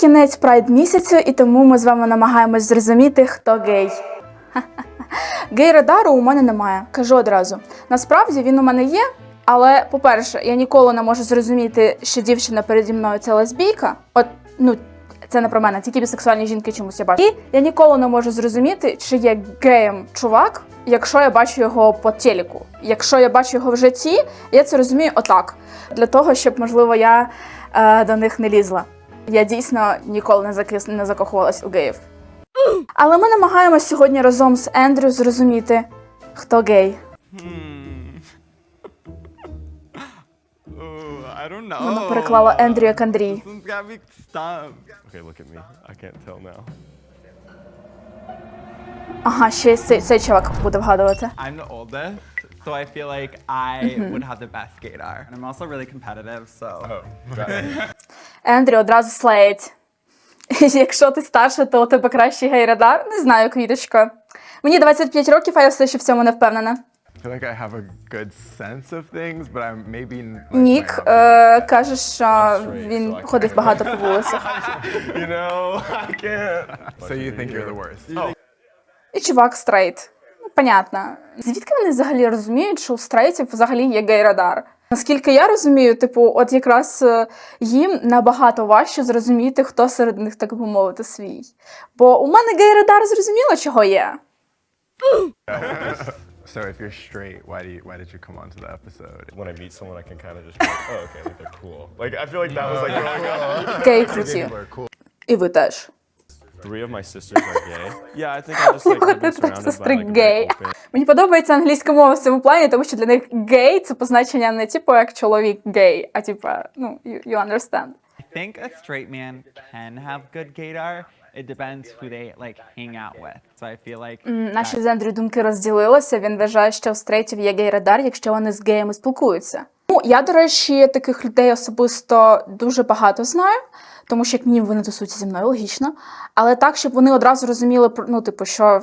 кінець прайд місяцю, і тому ми з вами намагаємось зрозуміти, хто гей. Гей радару у мене немає. Кажу одразу. Насправді він у мене є, але, по-перше, я ніколи не можу зрозуміти, що дівчина переді мною це лесбійка. От, ну, це не про мене, тільки бісексуальні жінки чомусь я бачу. І я ніколи не можу зрозуміти, чи є геєм чувак, якщо я бачу його по телеку. Якщо я бачу його в житті, я це розумію отак. Для того, щоб, можливо, я е, до них не лізла. Я дійсно ніколи не, закис... не закохувалась у геїв. Але ми намагаємось сьогодні разом з Ендрю зрозуміти, хто гей. Вона переклала Ендрю як Андрій. This one's got me stumped. Okay, look at me. I can't tell now. Ага, ще й цей, цей чувак буде вгадувати. I'm the oldest, so I feel like I would have the best gaydar. And I'm also really competitive, so. Ендрю одразу слеїть. Якщо ти старша, то у тебе кращий гей-радар. Не знаю, квіточка. Мені 25 років, а я все ще в цьому не впевнена. Нік е, каже, що він ходить багато по вулицях. І чувак стрейт. Ну, понятно. Звідки вони взагалі розуміють, що у стрейтів взагалі є гей-радар? Наскільки я розумію, типу, от якраз е, їм набагато важче зрозуміти, хто серед них, так би мовити, свій. Бо у мене гей-радар зрозуміло, чого є. so if you're straight, why do you, why did you come onto the episode? when I meet someone, I can kind of just be like, oh, okay, like they're cool. Like I feel like that was like really good. Гей круті. Cool. І ви теж. Three of my sisters are gay. Yeah, I think I'm just like been surrounded by like open. Мені подобається англійська мова в цьому плані, тому що для них гей це позначення не типу як чоловік гей, а типу, ну, you, you understand. I think a straight man can have good gaydar. It depends who they like hang out with. So I feel like Наші з Ендрю думки розділилися. Він вважає, що у стрейтів є гей-радар, якщо вони з геями спілкуються. Я, до речі, таких людей особисто дуже багато знаю, тому що як мені вони тусуються зі мною логічно. Але так, щоб вони одразу розуміли, ну, типу, що,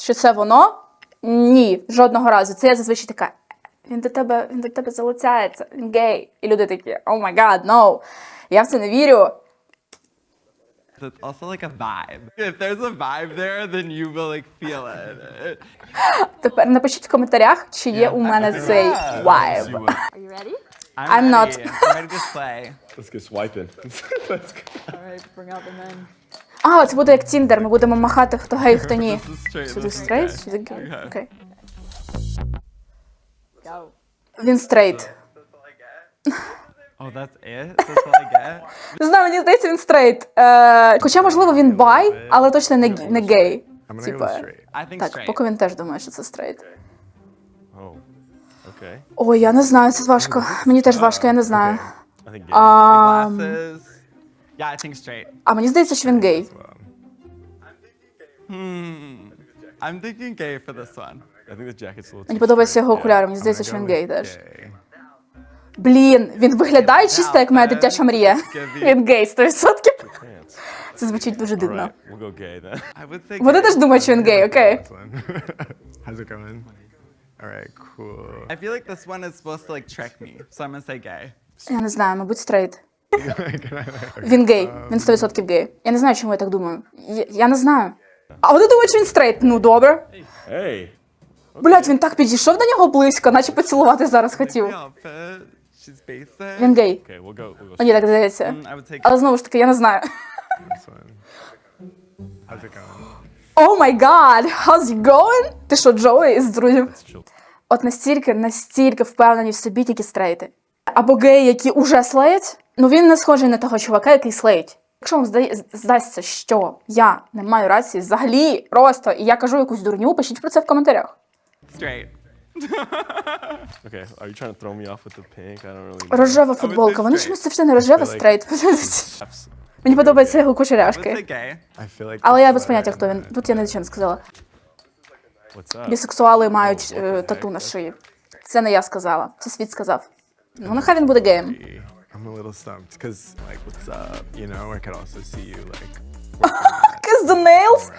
що це воно. Ні, жодного разу. Це я зазвичай така. Він до тебе, він до тебе залицяється, він гей. І люди такі, о май гад, ноу. Я в це не вірю. It's also like a vibe. If there's a vibe there, then you will like feel it. Тепер напишіть в коментарях, чи є у мене цей вайб. I'm, I'm not. ready. I'm ready to slay. Let's get swiping. Let's go. А, це буде як Тіндер, ми будемо махати, хто гей, хто ні. This is straight. Стрейт, сюди гей. Okay. Окей. Він стрейт. Oh, that's it? That's all I get? Не знаю, мені здається, він стрейт. Е, хоча, можливо, він бай, але точно не, г- не гей. I'm gonna Типа, straight. I think так, straight. поки він теж думає, що це стрейт. Oh, okay. Ой, я не знаю, це важко. Мені теж важко, я не знаю. I think gay. А, Glasses. Yeah, I think straight. а мені здається, що він гей. Hmm. I'm thinking gay for this one. I think the jacket's a little. Мені too подобаються його окуляри, мені здається, що він гей теж. gay. Блін, він виглядає чисто як моя дитяча мрія. Він гей 100%. Це звучить дуже дивно. Вони теж думають, що він гей, окей. Я не знаю, мабуть, стрейт. Він гей, він 100% гей. Я не знаю, чому я так думаю. Я, я не знаю. А вони думають, що він стрейт. Ну добре. Блять, він так підійшов до нього близько, наче поцілувати зараз хотів. Він гей. Okay, we'll go. Мені так здається. Але знову ж таки, я не знаю. How's it going? О май гад, how's it going? Ти що, Джоуі із друзів? От настільки, настільки впевнені в собі тільки стрейти. Або геї, які уже слеять, ну він не схожий на того чувака, який слеїть. Якщо вам здає, здасться, що я не маю рації взагалі просто, і я кажу якусь дурню, пишіть про це в коментарях. straight. Okay, are you trying to throw me off with the pink? I don't really. know. Рожева футболка. Вони чомусь завжди не рожева Like- стрейт. F's. Мені подобаються його кучеряшки. I feel like. Але я без поняття, хто він. Тут я нічого не сказала. What's up? Бісексуали мають е, тату на шиї. Це не я сказала, це світ сказав. Ну, нехай він буде геєм. I'm I'm a little stumped because, like, what's up? You know, I could also see you, like, Kiss the nails.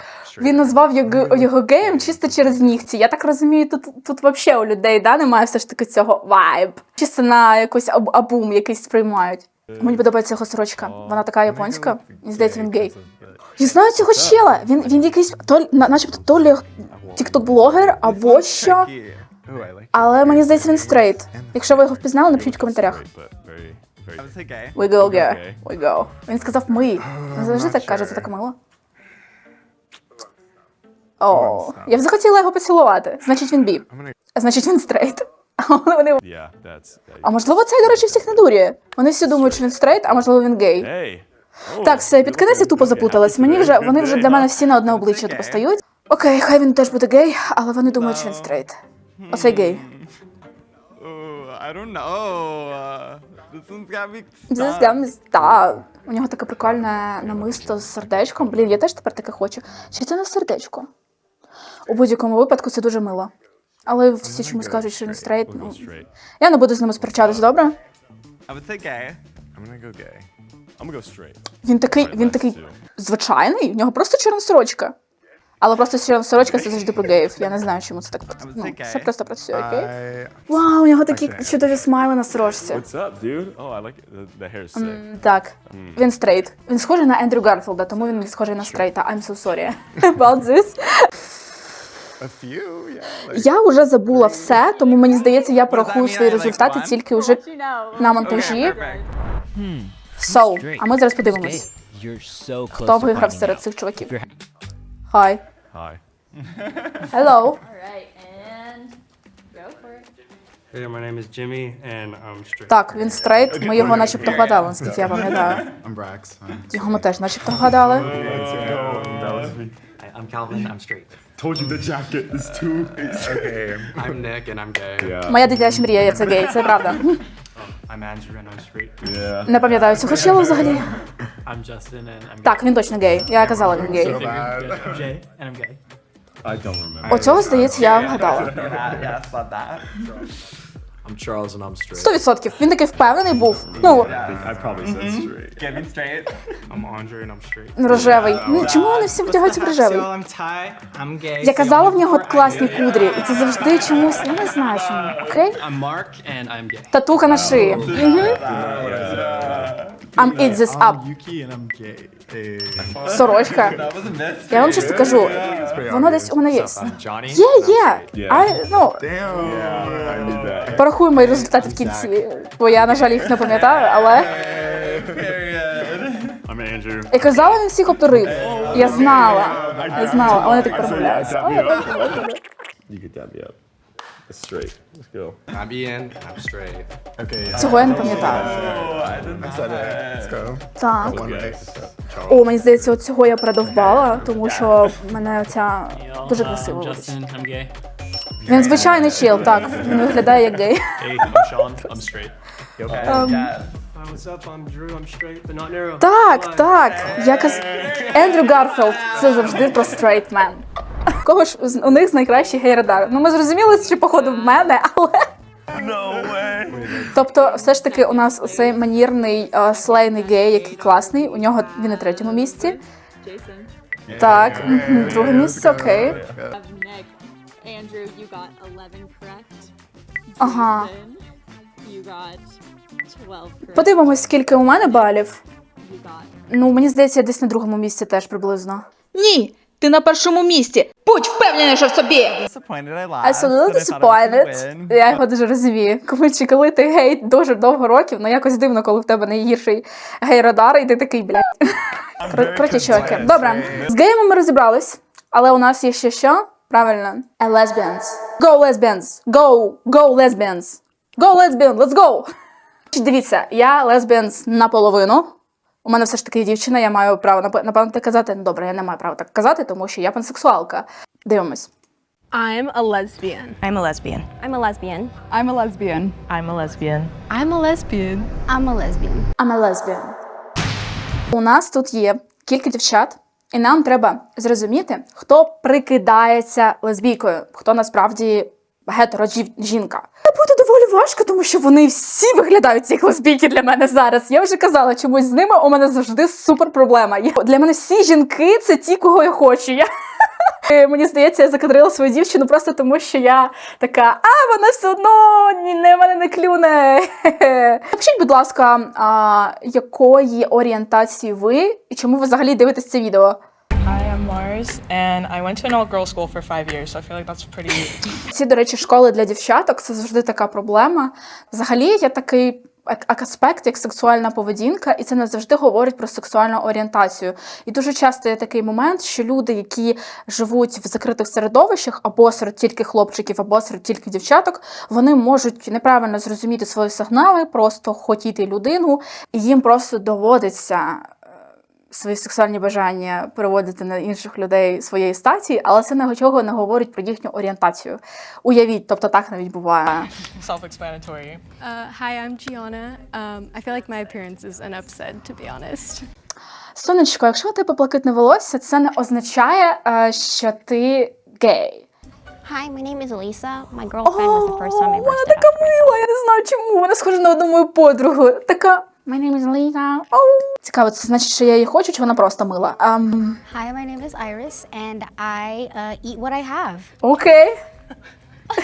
Він назвав його, його геєм чисто через нігті. Я так розумію, тут, тут взагалі у людей да, немає все ж таки цього вайб. Чисто на якийсь аб- абум якийсь сприймають. Мені подобається його сорочка. Вона така японська. Мені здається, він гей. Я знаю цього чела. Він він якийсь то, начебто то лі тікток-блогер або що. Але мені здається, він стрейт. Якщо ви його впізнали, напишіть в коментарях. We go, gay. We go. Він сказав ми. Він завжди так каже, це так мило. О, я б захотіла його поцілувати. Значить, він бі. Значить, він стрейт. А вони- А можливо, цей, до речі, всіх не дурює. Вони всі думають, що він стрейт, а можливо, він гей. Так, все, під кінець я тупо заплуталась. Мені вже вони вже для мене всі на одне обличчя тупо стають. Окей, хай він теж буде гей, але вони думають, що він стрейт. Оцей гей. Uh, у нього таке прикольне намисто з сердечком. Блін, я теж тепер таке хочу. Чи це не сердечко? У будь-якому випадку це дуже мило. Але всі чомусь кажуть, що він стрейт. Ну, я не буду з ними сперечатись, добре? Він такий, він такий звичайний, в нього просто чорна сорочка. Але просто чорна сорочка це завжди про геїв. Я не знаю, чому це так. Ну, це просто працює, окей? Вау, у нього такі чудові смайли на сорочці. Oh, Так, він стрейт. Він схожий на Ендрю Гарфілда, тому він схожий на стрейта. I'm so sorry about this. a few, yeah. Like, Я вже забула все, тому мені здається, я порахую свої результати тільки вже на монтажі. So, а ми зараз подивимось, хто виграв серед цих чуваків. Хай. Hello. Hey, my name is Jimmy, and I'm straight. Так, він стрейт, ми його начебто вгадали, наскільки я пам'ятаю. I'm Brax. Його ми теж начебто вгадали. I'm Calvin. I'm straight. Told you the jacket is too. okay. I'm Nick, and I'm gay. Yeah. Моя дитяча мрія, я це гей, це правда. I'm Andrew, and I'm straight. Yeah. Не пам'ятаю цього чела взагалі. I'm Justin, and I'm Так, він точно гей. Я казала, він гей. So bad. I'm Jay, and I'm gay. I don't remember. Оцього, здається, я вгадала. That, yes, love that. I'm Charles, and I'm straight. Сто відсотків. Він такий впевнений був. Ну, I probably said straight. Give me straight. I'm Andre, and I'm straight. рожевий. Ну, чому вони всі вдягаються в рожевий? I'm Ty. I'm gay. Я казала в нього класні кудрі, і це завжди чомусь. Я не знаю чому. Окей? I'm Mark, and I'm gay. Татуха на шиї. Мгм. I'm eat this up. Yuki and I'm gay. Сорочка. A miss. Я вам чесно кажу, воно десь у мене є. Є, є. Yeah. I, ну, порахуємо мої результати в кінці. Бо я, на жаль, їх не пам'ятаю, але. I'm Andrew. Я казала, він всіх обдурив. Я знала. Я знала, а вони так промовляються. You could dab me up. It's straight. Let's go. I'm Ian. I'm straight. Okay, yeah. Цього я не пам'ятаю. Let's go. Так. One. О, мені здається, от цього я передовбала, тому що в мене оця дуже красива. Justin. I'm gay. Він звичайний чел, так. Він виглядає як гей. Hey, I'm Sean. I'm straight. Um, yes. Hi, what's up? I'm Drew. I'm straight, but not narrow. Так, так. Я каз... Ендрю Гарфілд це завжди про стрейт мен. Кого ж з- у них з найкращий гей-радар? Ну ми зрозуміли, що походу в мене, але. Тобто, все ж таки, у нас цей манірний е, слейний гей, який класний. У нього він на третьому місці. Jason. Так, мгм, друге місце, окей. Of Nick. Andrew, you got 11 correct. Ага. Jason, you got 12 correct. Подивимось, скільки у мене балів. You got Ну, мені здається, я десь на другому місці теж приблизно. Ні, ти на першому місці. Будь впевнений, що в собі. And disappointed. Я його дуже розумію. Коли чи коли ти гей дуже довго років, ну якось дивно, коли в тебе найгірший гей-радар, і ти такий, блядь. Кр- Круті чуваки. Добре, з геями ми розібрались, але у нас є ще що? Правильно. A lesbians. Go lesbians! Go! Go lesbians! Go lesbian! Let's go! Дивіться, я lesbians наполовину. У мене все ж таки дівчина, я маю право напевно так казати. Ну добре, я не маю права так казати, тому що я пансексуалка. Дивимось. I'm a lesbian. I'm a lesbian. I'm a lesbian. I'm a lesbian. I'm a lesbian. I'm a lesbian. I'm a lesbian. I'm a lesbian. У нас тут є кілька дівчат, і нам треба зрозуміти, хто прикидається лесбійкою, хто насправді гетеро жінка. Це буде доволі важко, тому що вони всі виглядають як лесбійки для мене зараз. Я вже казала, чомусь з ними у мене завжди супер проблема. Я- Для мене всі жінки це ті, кого я хочу. Я... Е, Мені здається, я закадрила свою дівчину просто тому, що я така, а вона все одно не мене не клюне. Напишіть, будь ласка, а, якої орієнтації ви і чому ви взагалі дивитесь це відео? I'm Mars, and I went to an all-girls school for five years, so I feel like that's pretty Ці, до речі, школи для дівчаток це завжди така проблема. Взагалі є такий ак- аспект, як сексуальна поведінка, і це не завжди говорить про сексуальну орієнтацію. І дуже часто є такий момент, що люди, які живуть в закритих середовищах, або серед тільки хлопчиків, або серед тільки дівчаток, вони можуть неправильно зрозуміти свої сигнали, просто хотіти людину, і їм просто доводиться свої сексуальні бажання переводити на інших людей своєї статі, але це нічого не говорить про їхню орієнтацію. Уявіть, тобто так навіть буває. self-explanatory. Uh, hi, I'm Gianna. Um, I feel like my appearance is an upset, to be honest. Сонечко, якщо у тебе блакитне волосся, це не означає, е, що ти гей. Hi, my name is Elisa. My girlfriend was the first time I вона burst така мила, я не знаю чому. Вона схожа на одну мою подругу. Така. My name is Lisa. Оу. Цікаво, це значить, що я її хочу, чи вона просто мила. Ем, Hi, my name is Iris, and I uh, eat what I have. Окей.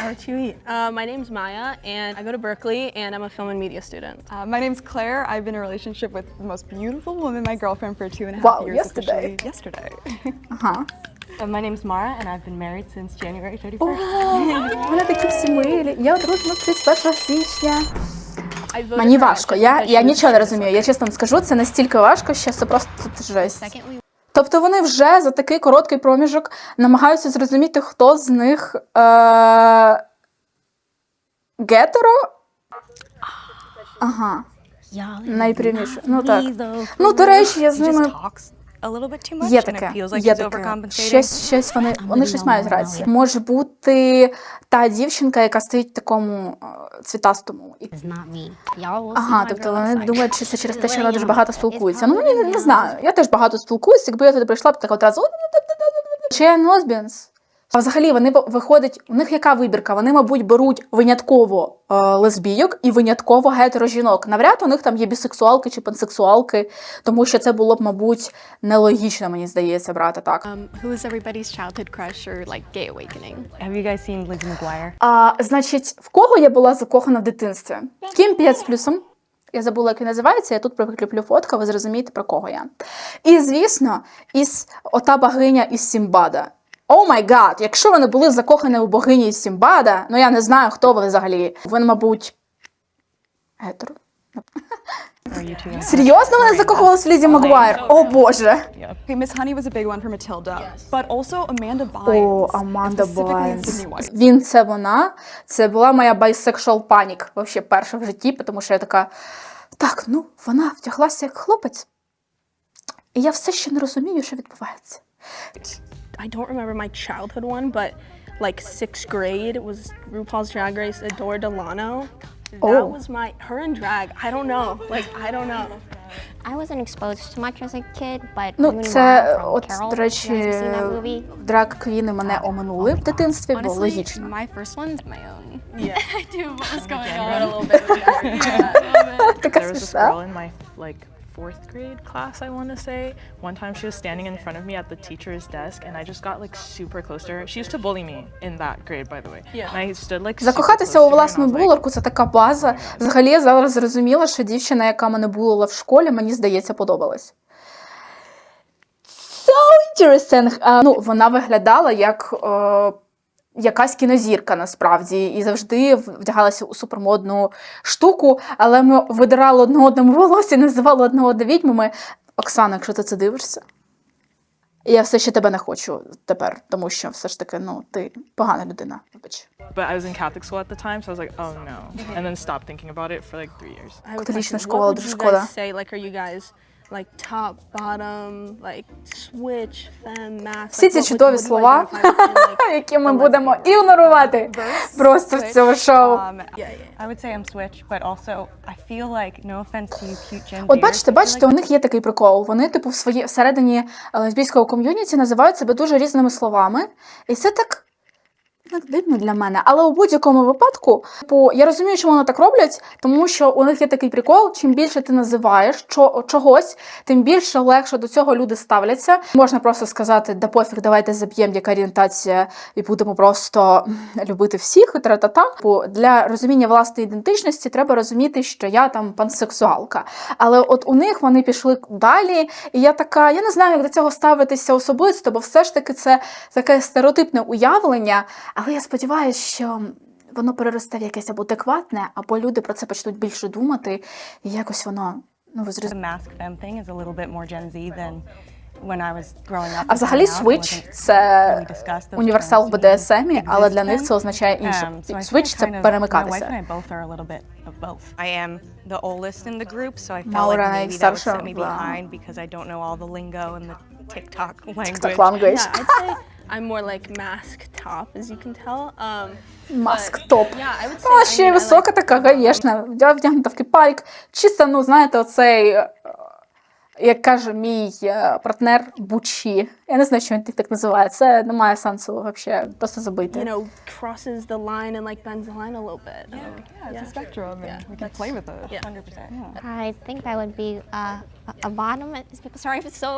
What you eat? Uh, my name's Maya, and I go to Berkeley, and I'm a film and media student. Uh, my name's Claire. I've been in a relationship with the most beautiful woman, my girlfriend, for two and a half Wow, years. yesterday. officially Yesterday. Ага. Uh, my name's Mara, and I've been married since January 31st. Вони такі всі милі. Я одружена з 31 січня. Мені важко. Я, я нічого не розумію. Я чесно вам скажу, це настільки важко, що це просто тут жесть. Тобто вони вже за такий короткий проміжок намагаються зрозуміти, хто з них е- гетеро. Ага, найпряміше. Ну так. Ну, до речі, я з ними є таке. Є таке. Щось, щось вони, вони щось мають рацію. Може бути та дівчинка, яка стоїть в такому е, цвітастому. Ага, тобто вони думають, що це через те, що вона дуже багато спілкується. Ну мені не, знаю. Я теж багато спілкуюся. Якби я туди прийшла б так одразу. Чи я носбінс? А взагалі вони б- виходять, у них яка вибірка? Вони, мабуть, беруть винятково е, лесбійок і винятково гетерожінок. Навряд у них там є бісексуалки чи пансексуалки, тому що це було б, мабуть, нелогічно, мені здається, брати так. Um, who is everybody's childhood crush or like gay awakening? Have you guys seen Lizzie McGuire? А, значить, в кого я була закохана в дитинстві? Кім 5 з плюсом. Я забула, як він називається, я тут прикріплю фотку, ви зрозумієте, про кого я. І, звісно, із ота богиня із Сімбада. О май гад, якщо вони були закохані у богині Сімбада, ну я не знаю, хто ви взагалі. Ви, мабуть, гетеро. Серйозно вони закохувалися в Лізі Магуайр? О Боже! Miss Honey was a big one for Matilda, but also Amanda Bynes. О, Аманда Байнс. Він це вона. Це була моя bisexual панік, вообще перша в житті, тому що я така. Так, ну вона втяглася як хлопець. І я все ще не розумію, що відбувається. I don't remember my childhood one, but like sixth grade was RuPaul's Drag Race Adore Delano. That Oh. was my her in drag. I don't know. Like I don't know. I wasn't exposed to much as a kid, but Ну, Rooney це, Mara from от, Carol, до you речі, guys have seen that movie? драг квіни мене оминули в дитинстві, бо логічно. my first one's my own. Yeah. I do. What was going on? a little bit. yeah. Така There was this смішна. girl in my like fourth grade class, I want to say. One time she was standing in front of me at the teacher's desk, and I just got like super close to her. She used to bully me in that grade, by the way. Yeah. And I stood like super Закохатися close у to her, and I власну was like, булерку це така база. Взагалі я зараз зрозуміла, що дівчина, яка мене булила в школі, мені здається, подобалась. So interesting. А, ну, вона виглядала як е, якась кінозірка насправді, і завжди вдягалася у супермодну штуку, але ми видирали одне одному волосся, називали одне одне відьмами. Оксана, якщо ти це дивишся, я все ще тебе не хочу тепер, тому що все ж таки, ну, ти погана людина. Вибач. But I was in Catholic school at the time, so I was like, oh no, and then stopped thinking about it for like three years. Католічна школа, дуже шкода. say? Like, are you guys like top, bottom, like switch, femme, mass? Всі ці чудові слова, які ми будемо ігнорувати просто в цьому шоу. Um, Yeah, yeah. I would say I'm switch, but also I feel like no offense to you, cute Gen От бачите, бачите, у них є такий прикол. Вони, типу, в своїй всередині лесбійського ком'юніті називають себе дуже різними словами. І це так Ну, дивно для мене, але у будь-якому випадку, типу, я розумію, чому вони так роблять, тому що у них є такий прикол: чим більше ти називаєш чогось, тим більше легше до цього люди ставляться. Можна просто сказати, да пофіг, давайте заб'ємо, яка орієнтація, і будемо просто любити всіх. Тра-та-та. Типу, Для розуміння власної ідентичності треба розуміти, що я там пансексуалка. Але от у них вони пішли далі, і я така, я не знаю, як до цього ставитися особисто, бо все ж таки це таке стереотипне уявлення. Але я сподіваюся, що воно переросте в якесь або адекватне, або люди про це почнуть більше думати, і якось воно. Ну, ви зрозуміли. А взагалі Switch це універсал в BDSM, але для них це означає інше. Um, Switch це перемикатися. would найстарша в- TikTok language. I'm more like mask top, as you can tell. Um, Маск топ. yeah, I would say. Ну, а I mean, I висока like- така, звісно, вдягнута в кипарик. Чисто, ну, знаєте, оцей, е, як каже мій е, партнер Бучі. Я не знаю, що він так називає. Це не має сенсу взагалі, просто забити. you know, crosses the line and like bends the line a little bit. Um, Yeah, it's a spectrum, and Yeah, we can play with it. yeah. 100%. Yeah. I think that would be uh, a- a bottom. People sorry if it's so.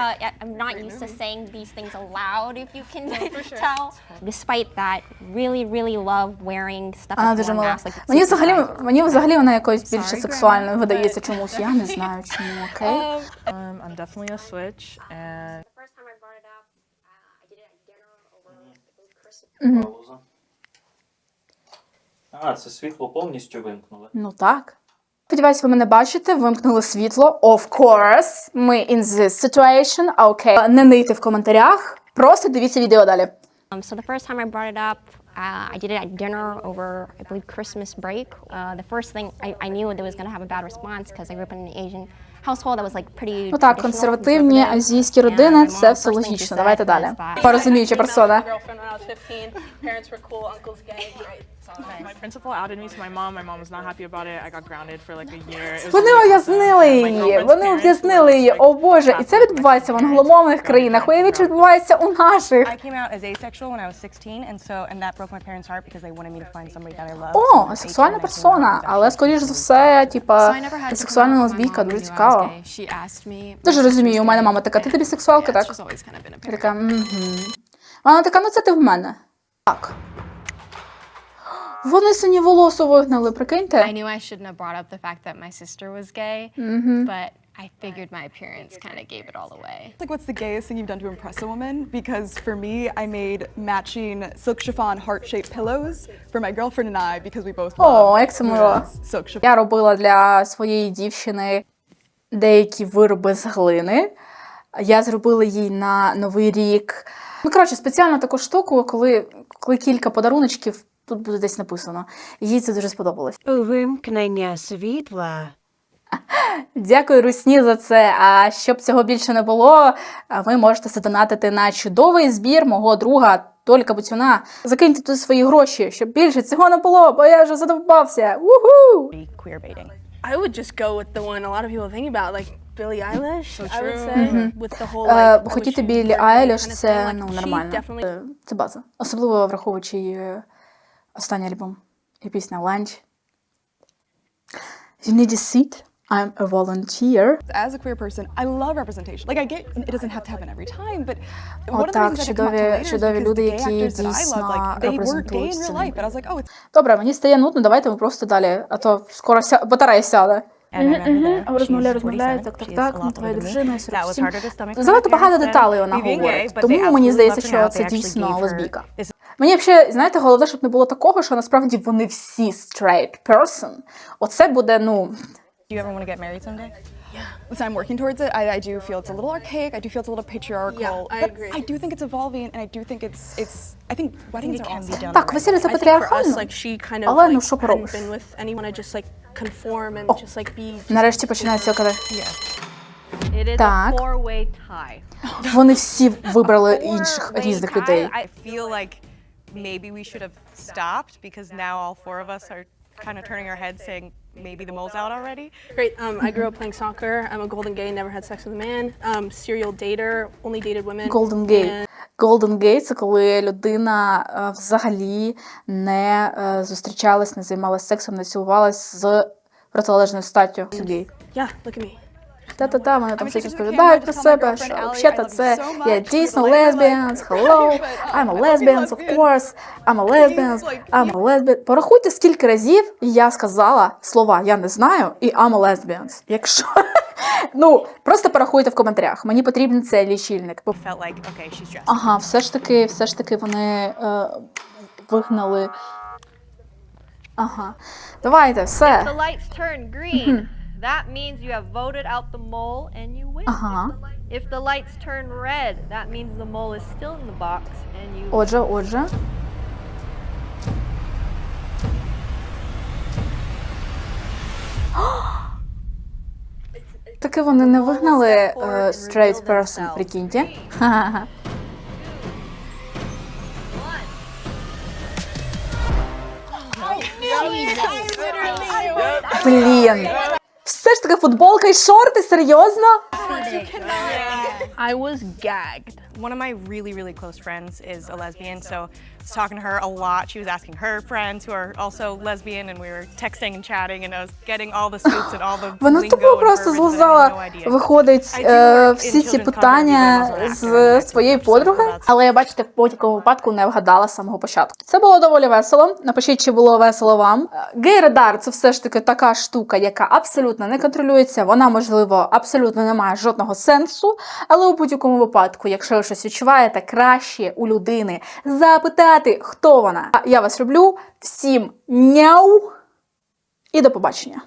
Uh, yeah, I'm not used to saying these things aloud. If you can no, sure. tell. Despite that, really, really love wearing stuff Вона дуже it's Мені взагалі, мені взагалі вона якось більше сексуальною видається чомусь. Я не знаю чому, окей? Um, I'm definitely a switch, and The first time I brought it up, uh, I did it at dinner over Christmas. Пауза. А, це світло повністю вимкнули. Ну так. Сподіваюсь, ви мене бачите, вимкнули світло. Of course, ми in this situation, а окей. Не нийте в коментарях, просто дивіться відео далі. Um, so the first time I brought it up, uh, I did it at dinner over, I believe, Christmas break. Uh, the first thing I, I knew that it was going to have a bad response because I grew up in an Asian Ну так, консервативні conservative. азійські родини це все логічно. Давайте далі. Порозуміюча персона. Girlfriend when I was 15. Parents were cool, uncle's gay. Great. my principal outed me to my mom. My mom was not happy about it. I got grounded for like a year. It was Вони really уяснили. My її, girlfriend's вони parents were її. О Боже, і це відбувається в parents. англомовних країнах. Уявіть, що відбувається у наших. I came out as asexual when I was 16, and so and that broke my parents' heart because they wanted me to find somebody that I loved. О, сексуальна персона, але скоріш за все, типа, сексуальна лесбійка, дуже цікаво. Дуже розумію, у мене мама така, ти тобі сексуалка, так? Я така, угу. Вона така, ну це ти в мене. Так. Вони сині волосу вигнали, прикиньте. I knew I shouldn't have brought up the fact that my sister was gay, but I figured my appearance kind of gave it all away. Like, what's the gayest thing you've done to impress a woman? Because for me, I made matching silk chiffon heart-shaped pillows for my girlfriend and I because we both О, love як це мило. silk chiffon. Я робила для своєї дівчини деякі вироби з глини. Я зробила їй на Новий рік. Ну, коротше, спеціально таку штуку, коли, коли кілька подаруночків, тут буде десь написано. Їй це дуже сподобалось. Увімкнення світла. Дякую, Русні, за це. А щоб цього більше не було, ви можете задонатити на чудовий збір мого друга Толька Буцюна. Закиньте тут свої гроші, щоб більше цього не було, бо я вже задовбався. Уху! I would just go with the one a lot of people think about, like Billie Eilish. I would say with the whole Е, like. I Хотіти gay Айліш це ну нормально. Е, Це база. Особливо враховуючи е, останній альбом і пісня Lunch. You need a seat. I'm a volunteer. As a queer person, I love representation. Like I get it doesn't have to happen every time, but one of the reasons come out чудові- later is чудові because люди, the gay які actors that I love, дійсно like they weren't gay репрезентують in real сцену. life, but I was like, oh, it's Добре, мені стає нудно, давайте ми просто далі, а то скоро ся... батарея сяде. Розмовляє, 47. так, так, так, ну, твоя дружина, 47. harder to stomach for Занадто багато деталей вона говорить, тому мені здається, що це дійсно лесбійка. Мені взагалі, знаєте, головне, щоб не було такого, що насправді вони всі straight person. Оце буде, ну, Do you ever want to get married someday? Yeah. Listen, I'm working towards it. I, I do feel it's a little archaic. I do feel it's a little patriarchal. Yeah, I but agree. I do think it's evolving, and I do think it's it's. I think weddings are can be awesome. done так, right. весілля це I think for us, патріархально. like she kind of Але, ну, що hadn't поробиш? been with anyone. I just like conform and just like be. Нарешті починається коли It is Так. a four-way tie. вони всі вибрали інших різних людей. I feel like maybe we should have stopped because now all four of us are kind of turning our heads saying maybe the mole's out already. Great. Um, I grew up playing soccer. I'm a golden gay. Never had sex with a man. Um, serial dater. Only dated women. Golden gay. And Golden Gate це коли людина е, взагалі не е, зустрічалась, не займалась сексом, не цілувалась з протилежною статтю. Гей. Yeah, look at me. Та-та-та, вони там всі розповідають про себе, що взагалі це я дійсно lesbians, hello, I'm a lesbian, of course, I'm a lesbian, I'm a lesbian. Порахуйте, скільки разів я сказала слова я не знаю і I'm a lesbian. Якщо ну просто порахуйте в коментарях. Мені потрібен цей лічильник. Ага, все ж таки, все ж таки вони е, вигнали. Ага. Давайте, все. The lights turn green. That means you have voted out the mole and you win. Ага. If the lights turn red, that means the mole is still in the box and you Отже, отже. Таки вони не вигнали е, straight person, прикиньте. Ха-ха-ха. Блін. Все ж таки футболка і шорти, серйозно? I was gagged. One of my really, really close friends is a lesbian, so I was talking to her a lot. She was asking her friends who are also lesbian, and we were texting and chatting, and I was getting all the scoops and all the Вона and просто verbiage that I had no злизала, idea. виходить, е, всі ці питання з своєї подруги, але я бачите, в будь-якому випадку не вгадала з самого початку. Це було доволі весело. Напишіть, чи було весело вам. Гей-радар це все ж таки така штука, яка абсолютно не контролюється. Вона, можливо, абсолютно не має жодного сенсу. Але у будь-якому випадку, якщо ви щось відчуваєте, краще у людини запитати, хто вона. А Я вас люблю. Всім няу і до побачення.